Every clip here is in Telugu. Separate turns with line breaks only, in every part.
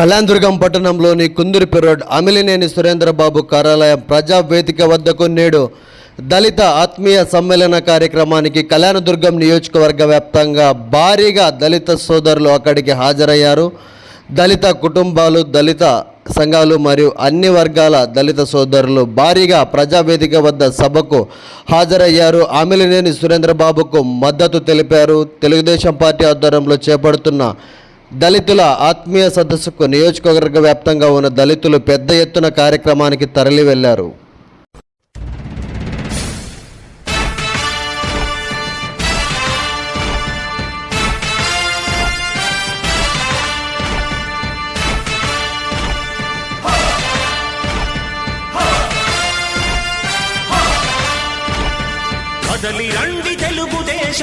కళ్యాణదుర్గం పట్టణంలోని కుందురిపి రోడ్ అమిలినేని సురేంద్రబాబు కార్యాలయం ప్రజా వేదిక వద్దకు నేడు దళిత ఆత్మీయ సమ్మేళన కార్యక్రమానికి కళ్యాణదుర్గం నియోజకవర్గ వ్యాప్తంగా భారీగా దళిత సోదరులు అక్కడికి హాజరయ్యారు. దళిత కుటుంబాలు దళిత సంఘాలు మరియు అన్ని వర్గాల దళిత సోదరులు భారీగా ప్రజావేదిక వద్ద సభకు హాజరయ్యారు. అమిలినేని సురేంద్రబాబుకు మద్దతు తెలిపారు. తెలుగుదేశం పార్టీ ఆధ్వర్యంలో చేపడుతున్న దళితుల ఆత్మీయ సదస్సుకు నియోజకవర్గ వ్యాప్తంగా ఉన్న దళితులు పెద్ద ఎత్తున కార్యక్రమానికి తరలి వెళ్ళారు
కదలి రండి తెలుగుదేశ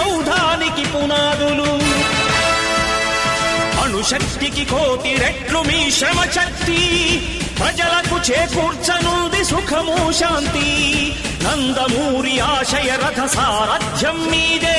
సౌధానికి పునాదులు. అణుశక్తికి కోటి రెట్లు మీ శ్రమ శక్తి ప్రజలకు చేకూర్చనుంది సుఖము శాంతి. నందమూరి ఆశయ రథ సారథ్యం మీదే.